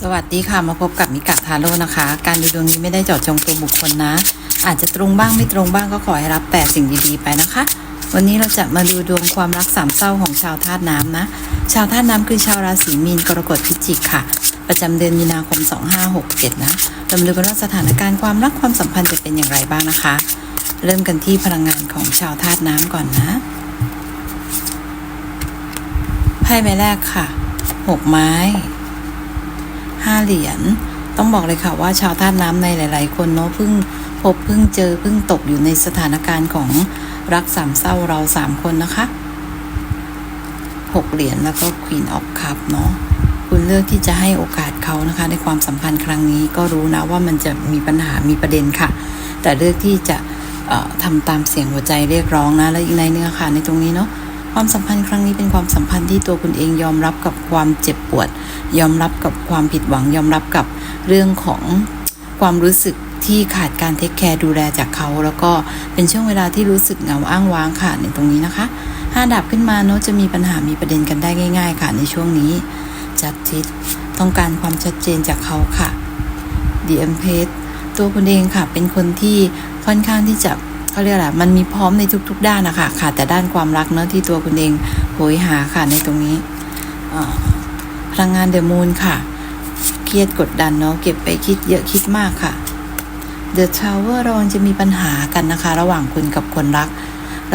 สวัสดีค่ะมาพบกับมิกะทาโร่นะคะ การดูดวงนี้ไม่ได้เจาะจงตัวบุคคลนะ อาจจะตรงบ้างไม่ตรงบ้างก็ขอให้รับแต่สิ่งดีๆไปนะคะ วันนี้เราจะมาดูดวงความรักสามเศร้าของชาวธาตุน้ำนะ ชาวธาตุน้ำคือชาวราศีมีนกรกฎพิจิกค่ะ ประจำเดือนมีนาคม 2567 นะเรามาดูกันว่าสถานการณ์ความรักความสัมพันธ์จะเป็นอย่างไรบ้างนะคะ เริ่มกันที่พลังงานของชาวธาตุน้ำก่อนนะไพ่ใบแรกค่ะหกไม้ ห้าเหรียญ ต้องบอกเลยค่ะว่าชาวธาตุน้ำในหลาย ๆ คนเนาะเพิ่งพบเพิ่งเจอเพิ่งตกอยู่ในสถานการณ์ของรักสามเศร้าเราสามคนนะคะหกเหรียญแล้วก็ควีนออฟคัพเนาะคุณเลือกที่จะให้โอกาสเขานะคะ ในความสัมพันธ์ครั้งนี้ก็รู้นะว่ามันจะมีปัญหามีประเด็นค่ะ แต่เลือกที่จะเอ่อทำตามเสียงหัวใจเรียกร้องนะ และอีกในเนื้อค่ะในตรงนี้เนาะ ความสัมพันธ์ครั้งนี้เป็นความสัมพันธ์ที่ตัวคุณเองยอมรับกับความเจ็บปวด ยอมรับกับความผิดหวัง ยอมรับกับเรื่องของความรู้สึกที่ขาดการเทคแคร์ดูแลจากเขา แล้วก็เป็นช่วงเวลาที่รู้สึกเหงาอ้างว้างค่ะในตรงนี้นะคะห้าดับขึ้นมาเนาะจะมีปัญหามีประเด็นกันได้ง่าย ๆ ค่ะในช่วงนี้จัดทิศต้องการความชัดเจนจากเขาค่ะดีเอ็มเพตัวคุณเองค่ะเป็นคนที่ค่อนข้างที่จะ เขาเรียกอะไรมันมีพร้อมในทุก ๆ ด้านนะคะค่ะแต่ด้านความรักเนอะที่ตัวคุณเองโหยหาค่ะในตรงนี้พลังงานเดอะมูนค่ะ เครียดกดดันเนาะเก็บไปคิดเยอะคิดมากค่ะ The Tower ระวังจะมีปัญหากันนะคะ ระหว่างคุณกับคนรัก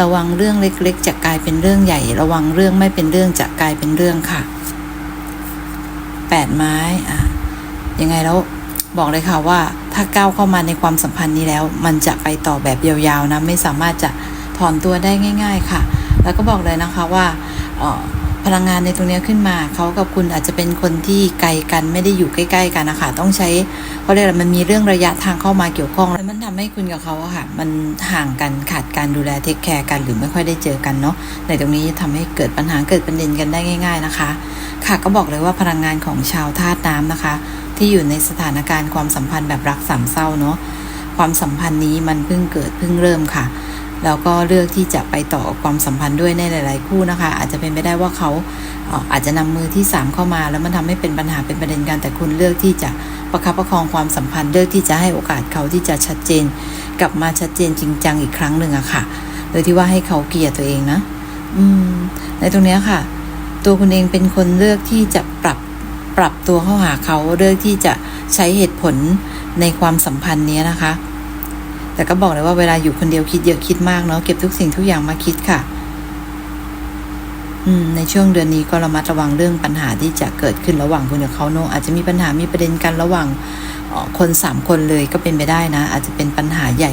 ระวังเรื่องเล็กๆ จะกลายเป็นเรื่องใหญ่ ระวังเรื่องไม่เป็นเรื่องจะกลายเป็นเรื่องค่ะแปดไม้อะยังไงแล้ว บอกเลยค่ะว่าถ้าก้าวเข้ามาในความสัมพันธ์นี้แล้ว มันจะไปต่อแบบยาวๆนะไม่สามารถจะถอนตัวได้ง่าย ๆ ค่ะ แล้วก็บอกเลยนะคะว่าเออ พลังงานในตรงนี้ขึ้นมา เขากับคุณอาจจะเป็นคนที่ไกลกันไม่ได้อยู่ใกล้ ๆ กันนะคะต้องใช้เขาเรียกอะไรมันมีเรื่องระยะทางเข้ามาเกี่ยวข้องแล้วมันทำให้คุณกับเขาอะค่ะ มันห่างกันขาดการดูแลเทคแคร์กันหรือไม่ค่อยได้เจอกันเนาะในตรงนี้ทำให้เกิดปัญหาเกิดประเด็นกันได้ง่าย ๆนะคะ ค่ะก็บอกเลยว่าพลังงานของชาวธาตุน้ำนะคะ ที่อยู่ในสถานการณ์ความสัมพันธ์แบบรักสามเศร้าเนาะความสัมพันธ์นี้มันเพิ่งเกิดเพิ่งเริ่มค่ะ แล้วก็เลือกที่จะไปต่อความสัมพันธ์ด้วยในหลาย ๆ คู่นะคะ อาจจะเป็นไปได้ว่าเขาอาจจะนำมือที่สามเข้ามา แล้วมันทำให้เป็นปัญหาเป็นประเด็นกันแต่คุณเลือกที่จะประคับประคองความสัมพันธ์เลือกที่จะให้โอกาสเขาที่จะชัดเจน กลับมาชัดเจนจริงจังอีกครั้งหนึ่งอะค่ะ โดยที่ว่าให้เขาเกลียดตัวเองนะ อืม ในตรงนี้ค่ะ ตัวคุณเองเป็นคนเลือกที่จะปรับปรับตัวเข้าหาเขาเลือกที่จะใช้เหตุผลในความสัมพันธ์นี้นะคะ แต่ก็บอกเลยว่าเวลาอยู่คนเดียวคิดเยอะคิดมากเนาะเก็บทุกสิ่งทุกอย่างมาคิดค่ะ อืม ในช่วงเดือนนี้ก็ระมัดระวังเรื่องปัญหาที่จะเกิดขึ้นระหว่างคุณกับเขาเนาะอาจจะมีปัญหามีประเด็นกันระหว่างคนสามคนเลยก็เป็นไปได้นะ อาจจะเป็นปัญหาใหญ่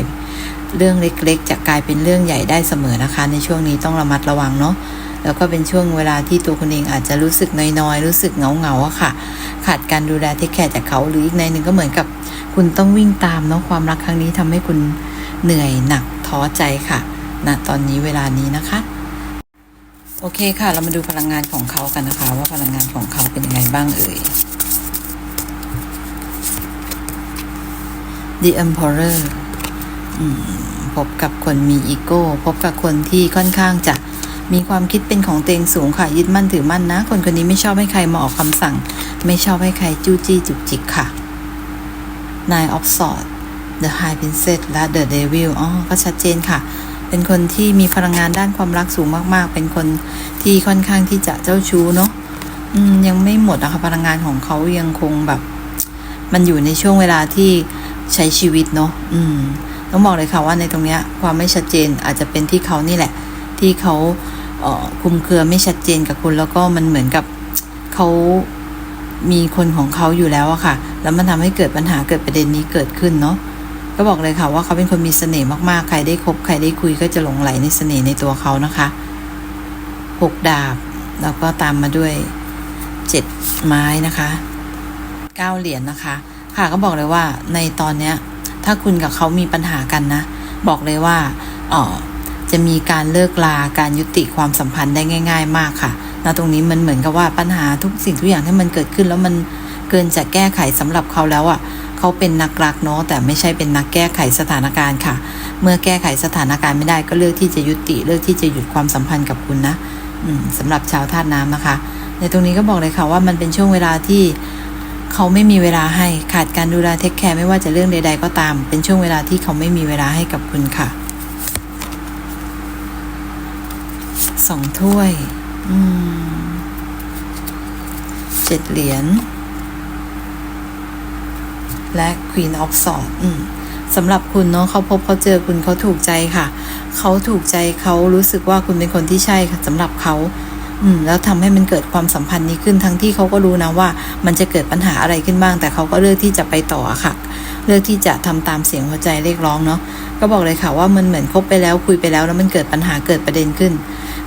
เรื่องเล็กๆ จะกลายเป็นเรื่องใหญ่ได้เสมอนะคะ ในช่วงนี้ต้องระมัดระวังเนาะ แล้วก็เป็นช่วงเวลาที่ตัวคุณเองอาจจะรู้สึกน้อยๆ รู้สึกเงาๆอะค่ะ ขาดการดูแลเทคแคร์จากเขาหรืออีกในหนึ่งก็เหมือนกับคุณต้องวิ่งตามเนาะความรักครั้งนี้ทำให้คุณเหนื่อยหนักท้อใจค่ะณตอนนี้เวลานี้นะคะ โอเคค่ะ เรามาดูพลังงานของเขากันนะคะ ว่าพลังงานของเขาเป็นยังไงบ้างเอ่ย The Emperor พบกับคนมีอีโก้ พบกับคนที่ค่อนข้างจะ มีความคิดเป็นของตัวเองสูงค่ะยึดมั่นถือมั่นนะ คนคนนี้ไม่ชอบให้ใครมาออกคำสั่ง ไม่ชอบให้ใครจู้จี้จุกจิกค่ะ Nine of Swords The High Princess และ The Devil อ๋อ ก็ชัดเจนค่ะ เป็นคนที่มีพลังงานด้านความรักสูงมากๆ เป็นคนที่ค่อนข้างที่จะเจ้าชู้เนาะยังไม่หมดนะคะพลังงานของเขายังคงแบบ มันอยู่ในช่วงเวลาที่ใช้ชีวิตเนาะ อืม ต้องบอกเลยค่ะว่าในตรงเนี้ย ความไม่ชัดเจนอาจจะเป็นที่เขานี่แหละ ที่เขาเออคุมเครือไม่ชัดเจนกับคุณ แล้วก็มันเหมือนกับเขามีคนของเขาอยู่แล้วอะค่ะ แล้วมันทำให้เกิดปัญหาเกิดประเด็นนี้เกิดขึ้นเนาะก็บอกเลยค่ะว่าเขาเป็นคนมีเสน่ห์มากๆ ใครได้คบใครได้คุยก็จะหลงไหลในเสน่ห์ในตัวเขานะคะหกดาบ แล้วก็ตามมาด้วยเจ็ดไม้นะคะเก้าเหรียญนะคะ ค่ะก็บอกเลยว่าในตอนเนี้ย ถ้าคุณกับเขามีปัญหากันนะ บอกเลยว่าเออ จะมีการเลิกลาการยุติความสัมพันธ์ได้ง่าย ๆ มากค่ะณตรงนี้มันเหมือนกับว่าปัญหาทุกสิ่งทุกอย่างที่มันเกิดขึ้น แล้วมันเกินจะแก้ไขสำหรับเขาแล้วอะเขาเป็นนักรักเนาะแต่ไม่ใช่เป็นนักแก้ไขสถานการณ์ค่ะ เมื่อแก้ไขสถานการณ์ไม่ได้ก็เลือกที่จะยุติเลือกที่จะหยุดความสัมพันธ์กับคุณนะสำหรับชาวธาตุน้ำนะคะ ในตรงนี้ก็บอกเลยค่ะว่ามันเป็นช่วงเวลาที่เขาไม่มีเวลาให้ขาดการดูแลเทคแคร์ไม่ว่าจะเรื่องใด ๆ ก็ตาม เป็นช่วงเวลาที่เขาไม่มีเวลาให้กับคุณค่ะ สองถ้วยเจ็ดเหรียญ และ Queen of Swords อืมสำหรับคุณเนาะเขาพบเขาเจอคุณเขาถูกใจค่ะ เขาถูกใจเขารู้สึกว่าคุณเป็นคนที่ใช่ค่ะสำหรับเขาอืมแล้วทำให้มันเกิดความสัมพันธ์นี้ขึ้นทั้งที่เขาก็รู้นะว่า มันจะเกิดปัญหาอะไรขึ้นบ้าง แต่เขาก็เลือกที่จะไปต่อค่ะ เลือกที่จะทำตามเสียงหัวใจเรียกร้องเนาะก็บอกเลยค่ะว่ามันเหมือนคบไปแล้วคุยไปแล้วแล้วมันเกิดปัญหาเกิดประเด็นขึ้น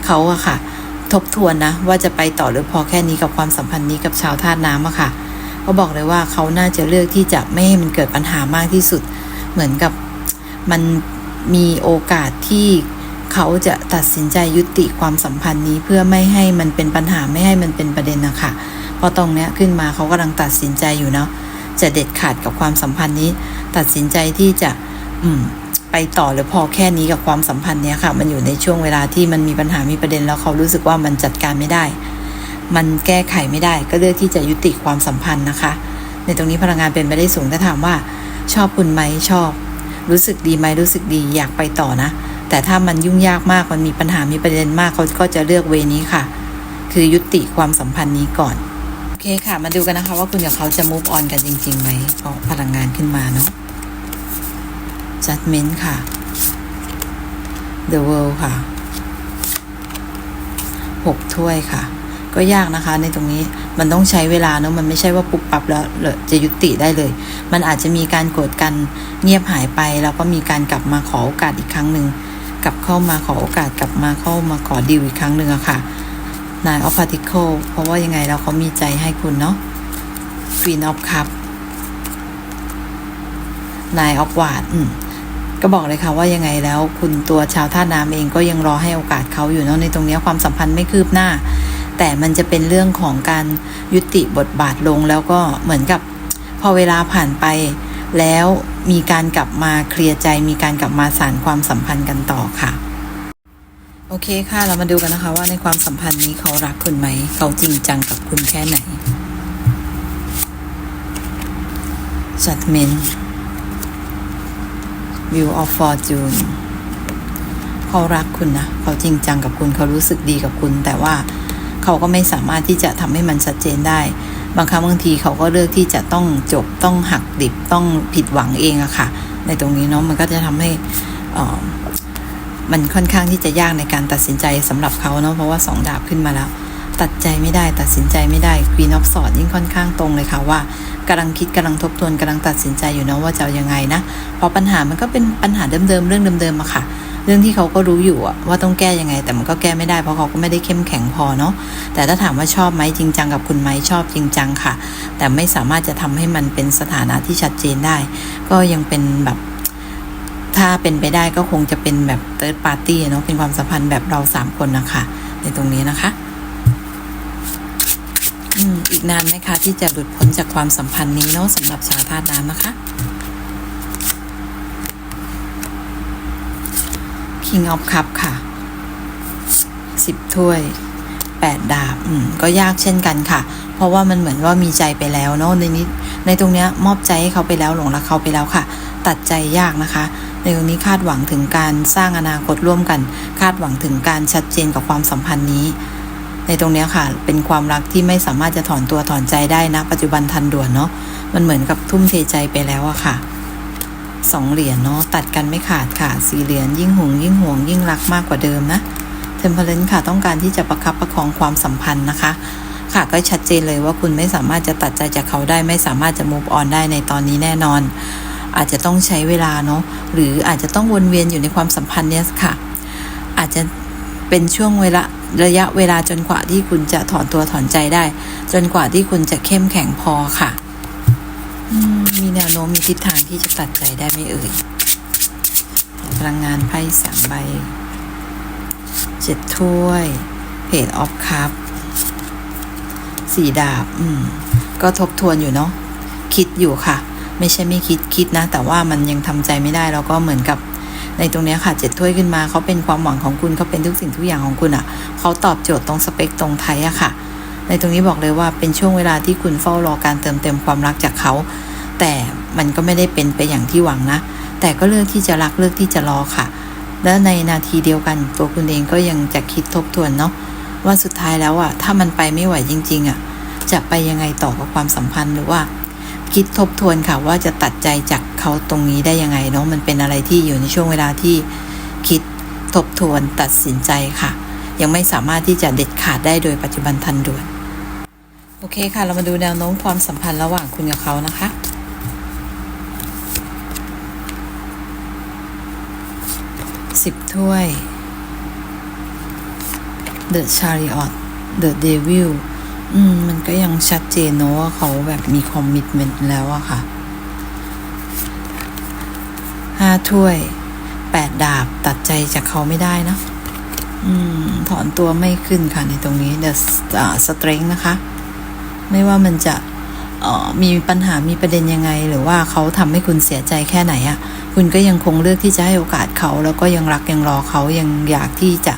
เขาอะค่ะ ทบทวนนะ ว่าจะไปต่อหรือพอแค่นี้กับความสัมพันธ์นี้กับชาวธาตุน้ำอะค่ะ ก็บอกเลยว่าเขาน่าจะเลือกที่จะไม่ให้มันเกิดปัญหามากที่สุด เหมือนกับมันมีโอกาสที่เขาจะตัดสินใจยุติความสัมพันธ์นี้เพื่อไม่ให้มันเป็นปัญหาไม่ให้มันเป็นประเด็นนะคะพราะตรงเนี้ยขึ้นมาเขากำลังตัดสินใจอยู่เนาะจะเด็ดขาดกับความสัมพันธ์นี้ ตัดสินใจที่จะ อืม ไปต่อหรือพอแค่นี้กับความสัมพันธ์เนี้ยค่ะ มันอยู่ในช่วงเวลาที่มันมีปัญหามีประเด็นแล้วเขารู้สึกว่ามันจัดการไม่ได้ มันแก้ไขไม่ได้ ก็เลือกที่จะยุติความสัมพันธ์นะคะ ในตรงนี้พลังงานเป็นไปได้สูงถ้าถามว่า ชอบคุณไหมชอบ รู้สึกดีไหมรู้สึกดีอยากไปต่อนะ แต่ถ้ามันยุ่งยากมากมันมีปัญหามีประเด็นมากเขาก็จะเลือกเวนี้ค่ะ คือยุติความสัมพันธ์นี้ก่อนโอเคค่ะ มาดูกันนะคะว่าคุณกับเขาจะ move on กันจริงๆไหมพราะพลังงานขึ้นมาเนาะ judgment ค่ะ the world ค่ะหกถ้วยค่ะ ก็ยากนะคะในตรงนี้มันต้องใช้เวลาเนาะมันไม่ใช่ว่าปุบปับแล้วจะยุติได้เลย มันอาจจะมีการโกรธกันเงียบหายไป แล้วก็มีการกลับมาขอโอกาสอีกครั้งหนึ่งกลับเข้ามาขอโอกาสกลับมาเข้ามาขอดีลอีกครั้งหนึ่งอะค่ะนาย of particle เพราะว่ายังไงแล้วเขามีใจให้คุณเนาะ queen of cup นาย of w a r d อืม ก็บอกเลยค่ะว่ายังไงแล้ว คุณตัวชาวท่าน้ำเองก็ยังรอให้โอกาสเขาอยู่เนาะในตรงนี้ความสัมพันธ์ไม่คืบหน้า แต่มันจะเป็นเรื่องของการยุติบทบาทลงแล้วก็เหมือนกับพอเวลาผ่านไป แล้วมีการกลับมาเคลียร์ใจ มีการกลับมาสานความสัมพันธ์กันต่อค่ะ โอเคค่ะเรามาดูกันนะคะว่าในความสัมพันธ์นี้เขารักคุณไหม เขาจริงจังกับคุณแค่ไหน judgment View of Fortune เขารักคุณนะ เขาจริงจังกับคุณ เขารู้สึกดีกับคุณ แต่ว่าเขาก็ไม่สามารถที่จะทำให้มันชัดเจนได้ บางครั้งบางทีเขาก็เลือกที่จะต้องจบ ต้องหักดิบ ต้องผิดหวังเองอะค่ะ ในตรงนี้เนาะ มันก็จะทำให้อ่อมันค่อนข้างที่จะยากในการตัดสินใจสำหรับเขาเนาะ เพราะว่าสองดาบขึ้นมาแล้ว ตัดใจไม่ได้ตัดสินใจไม่ได้ Queen of Swords ยิ่งค่อนข้างตรงเลยค่ะว่ากำลังคิดกำลังทบทวนกำลังตัดสินใจอยู่เนาะว่าจะเอายังไงนะเพราะปัญหามันก็เป็นปัญหาเดิมๆเรื่องเดิมๆอะค่ะ เรื่องที่เขาก็รู้อยู่อะว่าต้องแก้ยังไง แต่มันก็แก้ไม่ได้เพราะเขาก็ไม่ได้เข้มแข็งพอเนาะแต่ถ้าถามว่าชอบไหมจริงจังกับคุณไหมชอบจริงจังค่ะ แต่ไม่สามารถจะทำให้มันเป็นสถานะที่ชัดเจนได้ ก็ยังเป็นแบบถ้าเป็นไปได้ก็คงจะเป็นแบบเติร์ดปาร์ตี้เนาะเป็นความสัมพันธ์แบบเราสามคนนะคะ ในตรงนี้นะคะ อีกนานไหมคะ ที่จะหลุดพ้นจากความสัมพันธ์นี้เนาะสำหรับชาวธาตุน้ำนะคะ King of Cup ค่ะสิบถ้วยแปดดาบอืมก็ยากเช่นกันค่ะ เพราะว่ามันเหมือนว่ามีใจไปแล้วเนาะในนี้ในตรงเนี้ยมอบใจให้เขาไปแล้วหลงรักเขาไปแล้วค่ะ ตัดใจยากนะคะในตรงนี้คาดหวังถึงการสร้างอนาคตร่วมกัน คาดหวังถึงการชัดเจนกับความสัมพันธ์นี้ ในตรงนี้ค่ะ เป็นความรักที่ไม่สามารถจะถอนตัวถอนใจได้นะ ปัจจุบันทันด่วนเนาะมันเหมือนกับทุ่มเทใจไปแล้วอะค่ะสองเหรียญเนาะตัดกันไม่ขาดค่ะสี่เหรียญยิ่งหวงยิ่งห่วงยิ่งรักมากกว่าเดิมนะเทมเพลนค่ะต้องการที่จะประคับประคองความสัมพันธ์นะคะ ค่ะก็ชัดเจนเลยว่าคุณไม่สามารถจะตัดใจจากเขาได้ ไม่สามารถจะ move on ได้ในตอนนี้แน่นอน อาจจะต้องใช้เวลาเนาะหรืออาจจะต้องวนเวียนอยู่ในความสัมพันธ์เนี้ยค่ะ อาจจะเป็นช่วงเวลา ระยะเวลาจนกว่าที่คุณจะถอนตัวถอนใจได้ จนกว่าที่คุณจะเข้มแข็งพอค่ะมมีแนวโน้มมีทิศทางที่จะตัดใจได้ไม่เอ่ยพลังงานไพ่สามใบเจ็ดถ้วยเพจออฟคัพสี่ดาบ อืม ก็ทบทวนอยู่เนาะคิดอยู่ค่ะ ไม่ใช่ไม่คิดคิดนะ แต่ว่ามันยังทำใจไม่ได้ แล้วก็เหมือนกับ ในตรงนี้ค่ะเจ็ดถ้วยขึ้นมาเขาเป็นความหวังของคุณเขาเป็นทุกสิ่งทุกอย่างของคุณอะเขาตอบโจทย์ตรงสเปคตรงไทยอะค่ะ ในตรงนี้บอกเลยว่าเป็นช่วงเวลาที่คุณเฝ้ารอการเติมเต็มความรักจากเขา แต่มันก็ไม่ได้เป็นไปอย่างที่หวังนะ แต่ก็เลือกที่จะรักเลือกที่จะรอค่ะ และในนาทีเดียวกัน ตัวคุณเองก็ยังจะคิดทบทวนเนาะว่าสุดท้ายแล้วอะถ้ามันไปไม่ไหวจริงๆอะจะไปยังไงต่อกับความสัมพันธ์หรือว่า คิดทบทวนค่ะว่าจะตัดใจจากเขาตรงนี้ได้ยังไงเนาะมันเป็นอะไรที่อยู่ในช่วงเวลาที่คิดทบทวนตัดสินใจค่ะ ยังไม่สามารถที่จะเด็ดขาดได้โดยปัจจุบันทันด่วน โอเคค่ะ เรามาดูแนวโน้มความสัมพันธ์ระหว่างคุณกับเขานะคะสิบถ้วย The Chariot The Devil อืม มันก็ยังชัดเจนเนอะว่าเขาแบบมีคอมมิ t เมนต์แล้วอะค่ะห้าถ้วยแปดดาบตัดใจจากเขาไม่ได้นะ อืม ถอนตัวไม่ขึ้นค่ะในตรงนี้ The Strength นะคะ ไม่ว่ามันจะออมีปัญหามีประเด็นยังไง หรือว่าเขาทำให้คุณเสียใจแค่ไหนอะคุณก็ยังคงเลือกที่จะให้โอกาสเขา แล้วก็ยังรักยังรอเขายังอยากที่จะ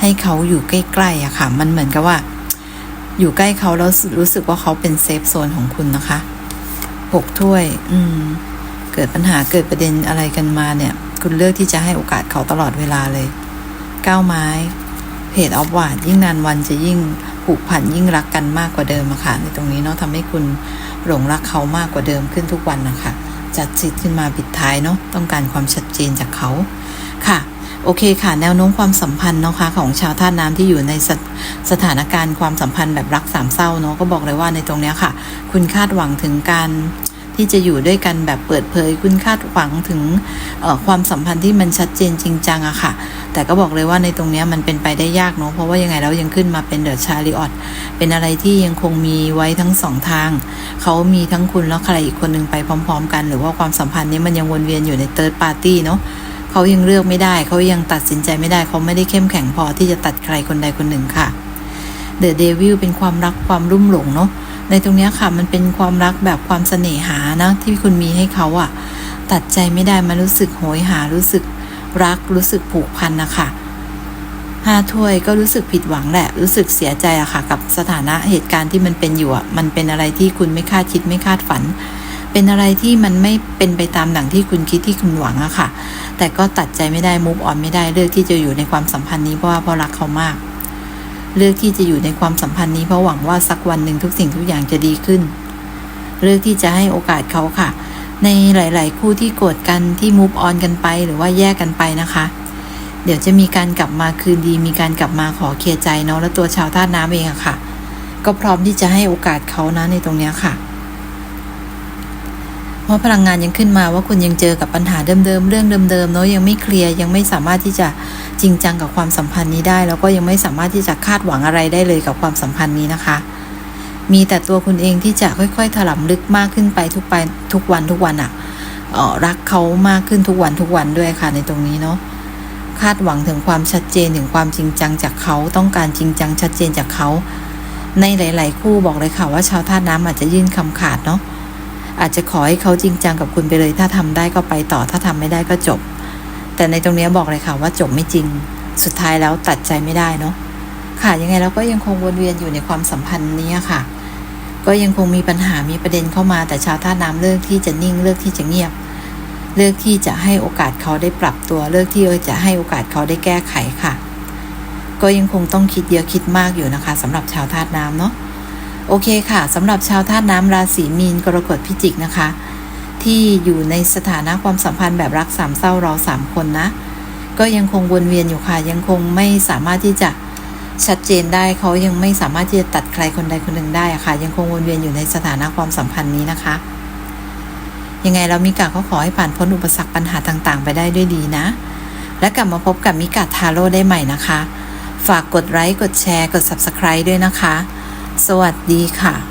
ให้เขาอยู่ใกล้ๆอะค่ะ มันเหมือนกับว่า อยู่ใกล้เขาแล้วรู้สึกว่าเขาเป็นเซฟโซนของคุณนะคะหกถ้วย อืม เกิดปัญหาเกิดประเด็นอะไรกันมาเนี่ย คุณเลือกที่จะให้โอกาสเขาตลอดเวลาเลยเก้าไม้เพจออฟวาดยิ่งนานวันจะยิ่งผูกพันยิ่งรักกันมากกว่าเดิมอะค่ะ ในตรงนี้เนาะทำให้คุณหลงรักเขามากกว่าเดิมขึ้นทุกวันนะคะจัดจิตขึ้นมาปิดท้ายเนาะต้องการความชัดเจนจากเขาค่ะ โอเคค่ะ แนวโน้มความสัมพันธ์นะคะของชาวธาตุน้ำที่อยู่ในสถสถานการณ์ความสัมพันธ์แบบรักสามเศร้าเนาะก็บอกเลยว่าในตรงเนี้ยค่ะ คุณคาดหวังถึงการที่จะอยู่ด้วยกันแบบเปิดเผย คุณคาดหวังถึงความสัมพันธ์ที่มันชัดเจนจริงจังอะค่ะ แต่ก็บอกเลยว่าในตรงนี้มันเป็นไปได้ยากเนาะเพราะว่ายังไงแล้วยังขึ้นมาเป็นเดอะชาริออตเป็นอะไรที่ยังคงมีไว้ทั้งสองทาง เขามีทั้งคุณแล้วใครอีกคนหนึ่งไปพร้อม ๆ กัน หรือว่าความสัมพันธ์นี้มันยังวนเวียนอยู่ในเติร์ดปาร์ตี้เนาะ เขายังเลือกไม่ได้ เขายังตัดสินใจไม่ได้ เขาไม่ได้เข้มแข็งพอที่จะตัดใครคนใดคนหนึ่งค่ะเดอะเดวิลเป็นความรักความรุ่มหลงเนาะในตรงนี้ค่ะมันเป็นความรักแบบความเสน่หานะที่คุณมีให้เขาอะตัดใจไม่ได้มันรู้สึกโหยหารู้สึกรักรู้สึกผูกพันนะคะห้าถ้วยก็รู้สึกผิดหวังแหละ รู้สึกเสียใจอะค่ะ กับสถานะเหตุการณ์ที่มันเป็นอยู่อะมันเป็นอะไรที่คุณไม่คาดคิดไม่คาดฝัน เป็นอะไรที่มันไม่เป็นไปตามดังที่คุณคิดที่คุณหวังอะค่ะ แต่ก็ตัดใจไม่ได้มุกอ่อนไม่ได้เลือกที่จะอยู่ในความสัมพันธ์นี้เพราะว่าเพราะรักเขามาก เลือกที่จะอยู่ในความสัมพันธ์นี้เพราะหวังว่าสักวันหนึ่งทุกสิ่งทุกอย่างจะดีขึ้น เลือกที่จะให้โอกาสเขาค่ะ ในหลาย ๆ คู่ที่โกรธกันที่มุฟออนกันไปหรือว่าแยกกันไปนะคะ เดี๋ยวจะมีการกลับมาคืนดี มีการกลับมาขอเคลียร์ใจเนาะแล้วตัวชาวธาตุน้ำเองอะค่ะ ก็พร้อมที่จะให้โอกาสเขานะในตรงเนี้ยค่ะ ราะพลังงานยังขึ้นมาว่าคุณยังเจอกับปัญหาเดิมๆเรื่องเดิมๆเนาะยังไม่เคลียร์ยังไม่สามารถที่จะจริงจังกับความสัมพันธ์นี้ได้ แล้วก็ยังไม่สามารถที่จะคาดหวังอะไรได้เลยกับความสัมพันธ์นี้นะคะ มีแต่ตัวคุณเองที่จะค่อยๆถลำลึกมากขึ้นไปทุกไปทุกวันทุกวันอะเอะรักเขามากขึ้นทุกวันทุกวันด้วยค่ะในตรงนี้เนาะคาดหวังถึงความชัดเจนถึงความจริงจังจากเขาต้องการจริงจังชัดเจนจากเขา ในหลาย ๆ คู่บอกเลยค่ะว่าชาวธาตุน้ำอาจจะยื่นคำขาดเนาะ อาจจะขอให้เขาจริงจังกับคุณไปเลย ถ้าทำได้ก็ไปต่อถ้าทำไม่ได้ก็จบ แต่ในตรงนี้บอกเลยค่ะว่าจบไม่จริง สุดท้ายแล้วตัดใจไม่ได้เนาะค่ะยังไงเราก็ยังคงวนเวียนอยู่ในความสัมพันธ์นี้ค่ะ ก็ยังคงมีปัญหามีประเด็นเข้ามาแต่ชาวท่าน้ำเลือกที่จะนิ่งเลือกที่จะเงียบ เลือกที่จะให้โอกาสเขาได้ปรับตัว เลือกที่จะให้โอกาสเขาได้แก้ไขค่ะ ก็ยังคงต้องคิดเยอะคิดมากอยู่นะคะสำหรับชาวธาตุน้ำเนาะ โอเคค่ะสำหรับชาวธาตุน้ำราศีมีนกรกฎพิจิกนะคะ ที่อยู่ในสถานะความสัมพันธ์แบบรักสามเศร้าเราสามคนนะ ก็ยังคงวนเวียนอยู่ค่ะ ยังคงไม่สามารถที่จะชัดเจนได้เขายังไม่สามารถที่จะตัดใครคนใดคนหนึ่งได้อะค่ะ ยังคงวนเวียนอยู่ในสถานะความสัมพันธ์นี้นะคะ ยังไงเรามิกาก็ขอให้ผ่านพ้นอุปสรรคปัญหาต่างๆ ไปได้ด้วยดีนะ และกลับมาพบกับมิกาทาโร่ได้ใหม่นะคะ ฝากกดไลค์กดแชร์กด subscribe ด้วยนะคะ วัสดีค่ะ